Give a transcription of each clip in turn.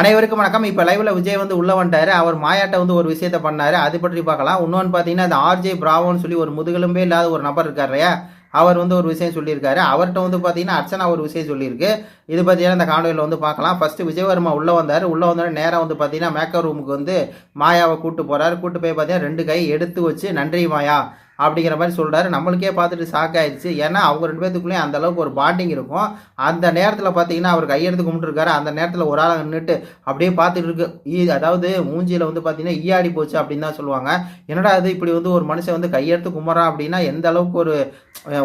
அனைவருக்கும் வணக்கம். இப்போ லைவ்ல விஜய் வந்து உள்ள வந்துட்டாரு. அவர் மாயாட்ட வந்து ஒரு விஷயத்த பண்ணாரு. அது பற்றி பார்க்கலாம். இன்னொன்று பார்த்தீங்கன்னா அந்த ஆர்ஜே பிராவோன்னு சொல்லி ஒரு முதுகெலும்பே இல்லாத ஒரு நபர் இருக்கார் இல்லையா? அவர் வந்து ஒரு விஷயம் சொல்லியிருக்காரு. அவர்கிட்ட வந்து பார்த்தீங்கன்னா அர்ச்சனா ஒரு விஷயம் சொல்லியிருக்கு. இது பார்த்தீங்கன்னா இந்த காணொலியில் வந்து பார்க்கலாம். ஃபஸ்ட்டு விஜயவர்மா உள்ளே வந்தார். உள்ளே வந்தோடனே நேராக வந்து பார்த்தீங்கன்னா மேக்கப் ரூமுக்கு வந்து மாயாவை கூட்டு போகிறார் கூட்டு போய் பார்த்தீங்கன்னா ரெண்டு கை எடுத்து வச்சு நன்றி மாயா. அப்படிங்கிற மாதிரி சொல்கிறாரு நம்மளுக்கே பார்த்துட்டு ஷாக் ஆயிடுச்சு. ஏன்னா அவங்க ரெண்டு பேத்துக்குள்ளேயும் அந்த அளவுக்கு ஒரு பாண்டிங் இருக்கும். அந்த நேரத்தில் பார்த்தீங்கன்னா அவர் கையெடுத்து கும்பிட்டுருக்காரு. அந்த நேரத்தில் ஒரு ஆள் நின்றுட்டு அப்படியே பார்த்துட்டு இருக்கு. அதாவது மூஞ்சியில் வந்து பார்த்தீங்கன்னா ஈயாடி போச்சு அப்படின்னு தான் சொல்லுவாங்க. என்னடா அது இப்படி வந்து ஒரு மனுஷன் வந்து கையெடுத்து கும்பிட்றான் அப்படின்னா எந்த அளவுக்கு ஒரு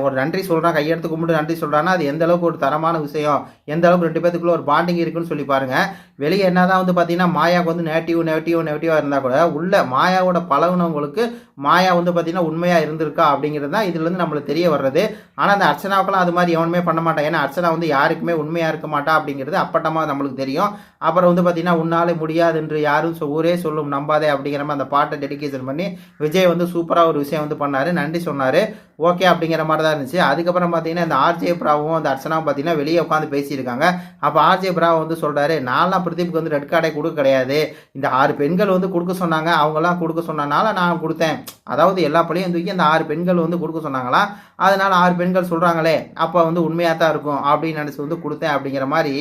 ஒரு நன்றி சொல்கிறான் கையெடுத்து கும்பிட்டு நன்றி சொல்கிறான்னா அது எந்த அளவுக்கு ஒரு தரமான விஷயம்? எந்த அளவுக்கு ரெண்டு பேத்துக்குள்ளே ஒரு பாண்டிங் இருக்குன்னு சொல்லி பாருங்கள் வெளியே என்ன தான் வந்து பார்த்தீங்கன்னா மாயாவுக்கு வந்து நெகட்டிவ் நெகட்டிவ் நெகட்டிவாக இருந்தால் கூட உள்ள மாயாவோட பழகுனவங்களுக்கு மாயா வந்து பார்த்தீங்கன்னா உண்மையாக இருந்திருக்கா அப்படிங்கிறது தான் இதுலேருந்து நம்மளுக்கு தெரிய வர்றது. ஆனால் அந்த அர்ச்சனாவுக்கெல்லாம் அது மாதிரி எவனுமே பண்ண மாட்டான். ஏன்னா அர்ச்சனா வந்து யாருக்குமே உண்மையாக இருக்க மாட்டா அப்படிங்கிறது அப்பட்டமாக நம்மளுக்கு தெரியும். அப்புறம் வந்து பார்த்தீங்கன்னா உன்னாலே முடியாது என்று யாரும் சொ- ஊரே சொல்லும் நம்பாதே அப்படிங்கிற மாதிரி அந்த பாட்டை டெடிகேஷன் பண்ணி விஜய் வந்து சூப்பராக ஒரு விஷயம் வந்து பண்ணார். நன்றி சொன்னார். ஓகே அப்படிங்கிற மாதிரி தான் இருந்துச்சு. அதுக்கப்புறம் பார்த்தீங்கன்னா இந்த ஆர்ஜே பிராவும் அந்த அர்ச்சனாவும் பார்த்தீங்கன்னா வெளியே உட்காந்து பேசியிருக்காங்க. அப்போ ஆர்ஜே பிராவை வந்து சொல்கிறாரு நான்லாம் பிரதீப்க்கு வந்து ரெட் கார்டே கொடுக்க கிடையாது. இந்த ஆறு பெண்கள் வந்து கொடுக்க சொன்னாங்க. அவங்களாம் கொடுக்க சொன்னனால நான் கொடுத்தேன். அதாவது எல்லா பிள்ளையும் தூக்கி அந்த ஆறு பெண்கள் வந்து கொடுக்க சொன்னாங்களா? அதனால ஆறு பெண்கள் சொல்கிறாங்களே அப்போ வந்து உண்மையாக தான் இருக்கும் அப்படின்னு நினச்சி வந்து கொடுத்தேன் அப்படிங்கிற மாதிரி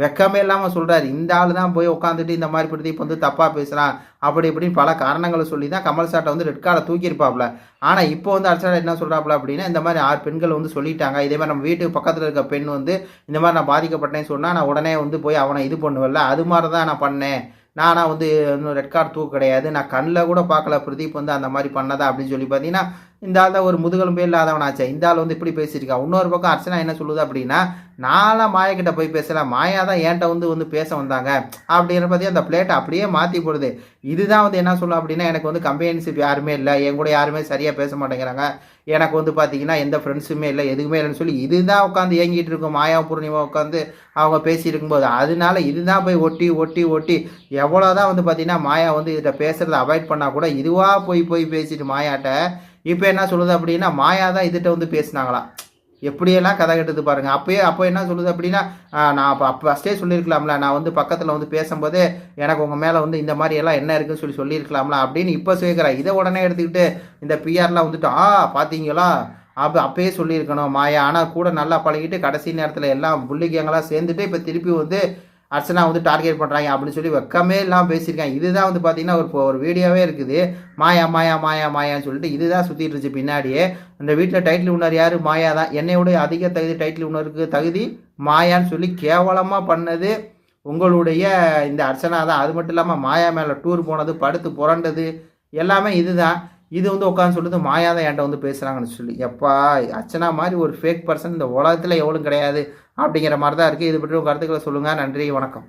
வெக்கமே இல்லாமல் சொல்கிறாரு இந்த ஆள் தான் போய் உட்காந்துட்டு இந்த மாதிரி பிரதீப் வந்து தப்பாக பேசுகிறான் அப்படி இப்படின்னு பல காரணங்களை சொல்லி தான் கமல் சாட்டை வந்து ரெட் கார்டை தூக்கியிருப்பாப்ல. ஆனால் இப்போ வந்து அர்ச்சனா என்ன சொல்கிறாப்புல அப்படின்னா இந்த மாதிரி ஆறு பெண்கள் வந்து சொல்லிட்டாங்க. இதே மாதிரி நம்ம வீட்டுக்கு பக்கத்தில் இருக்க பெண் வந்து இந்த மாதிரி நான் பாதிக்கப்பட்டேன்னு சொன்னால் நான் உடனே வந்து போய் அவனை இது பண்ணுவேன்ல. அது மாதிரி தான் நான் பண்ணேன். நானா வந்து இன்னும் ரெட் கார்டு தூக்கு கிடையாது. நான் கண்ணில் கூட பார்க்கல பிரதீப் வந்து அந்த மாதிரி பண்ணதா அப்படின்னு சொல்லி பார்த்தீங்கன்னா இந்த ஆள் தான் ஒரு முதுகெலும்பே இல்லாதவனாச்சே. இந்த ஆள் வந்து இப்படி பேசியிருக்கா. இன்னொரு பக்கம் அர்ச்சனா என்ன சொல்லுது அப்படின்னா நான்லாம் மாயக்கிட்ட போய் பேசல. மாயா தான் என்கிட்ட வந்து வந்து பேச வந்தாங்க. அப்படிங்கிற பற்றி அந்த பிளேட்டை அப்படியே மாற்றி போடுது. இதுதான் வந்து என்ன சொல்லும் அப்படின்னா எனக்கு வந்து கம்பெனிஷிப் யாருமே இல்லை. என் கூட யாருமே சரியாக பேச மாட்டேங்கிறாங்க. எனக்கு வந்து பார்த்தீங்கன்னா எந்த ஃப்ரெண்ட்ஸுமே இல்லை எதுவுமே இல்லைன்னு சொல்லி இதுதான் உட்காந்து ஏங்கிட்டு இருக்கும். மாயா பூர்ணிமா உட்காந்து அவங்க பேசி இருக்கும்போது. அதனால இதுதான் போய் ஒட்டி ஒட்டி ஒட்டி எவ்வளோதான் வந்து பார்த்தீங்கன்னா மாயா வந்து இதில் பேசுகிறத அவாய்ட் பண்ணால் கூட இதுவாக போய் போய் பேசிட்டு மாயாட்ட இப்போ என்ன சொல்லுது அப்படின்னா மாயா தான் இதுகிட்ட வந்து பேசினாங்களாம் எப்படியெல்லாம் கதை கட்டுது பாருங்க. அப்போயே அப்போ என்ன சொல்லுது அப்படின்னா நான் அப்போ அப்போ ஃபஸ்ட்டே சொல்லியிருக்கலாம்ல நான் வந்து பக்கத்தில் வந்து பேசும்போதே எனக்கு உங்கள் மேலே வந்து இந்த மாதிரி எல்லாம் என்ன இருக்குன்னு சொல்லி சொல்லியிருக்கலாம்ல அப்படின்னு இப்போ சேர்க்குறேன் இதை உடனே எடுத்துக்கிட்டு இந்த பிஆர்லாம் வந்துட்டு ஆ பார்த்தீங்களா அப்போ அப்பயே சொல்லியிருக்கணும் மாயா. ஆனால் கூட நல்லா பழகிட்டு கடைசி நேரத்தில் எல்லாம் புள்ளிக்கங்களாம் சேர்ந்துட்டு இப்போ திருப்பி வந்து அர்ச்சனா வந்து டார்கெட் பண்ணுறாங்க அப்படின்னு சொல்லி வெக்கமே இல்லாமல் பேசியிருக்காங்க. இதுதான் வந்து பார்த்தீங்கன்னா ஒரு ஒரு வீடியோவே இருக்குது. மாயா மாயா மாயா மாயான்னு சொல்லிட்டு இதுதான் சுற்றிட்டு இருந்துச்சு பின்னாடியே. அந்த வீட்டில் டைட்டில் உணர் யார்? மாயா தான். என்னையோட அதிக தகுதி டைட்டில் உணருக்கு தகுதி மாயான்னு சொல்லி கேவலமாக பண்ணது உங்களுடைய இந்த அர்ச்சனா தான். அது மட்டும் இல்லாமல் மாயா மேலே டூர் போனது படுத்து புரண்டது எல்லாமே இதுதான். இது வந்து உட்காந்து சொல்லிட்டு மாயா தான் என்கிட்ட வந்து பேசுகிறாங்கன்னு சொல்லி. எப்பா அச்சனா மாதிரி ஒரு ஃபேக் பர்சன் இந்த உலகத்தில் எவ்வளோ கிடையாது அப்படிங்கிற மாதிரி தான் இருக்குது இது பற்றி உங்கள் கருத்துக்களை சொல்லுங்கள் நன்றி வணக்கம்.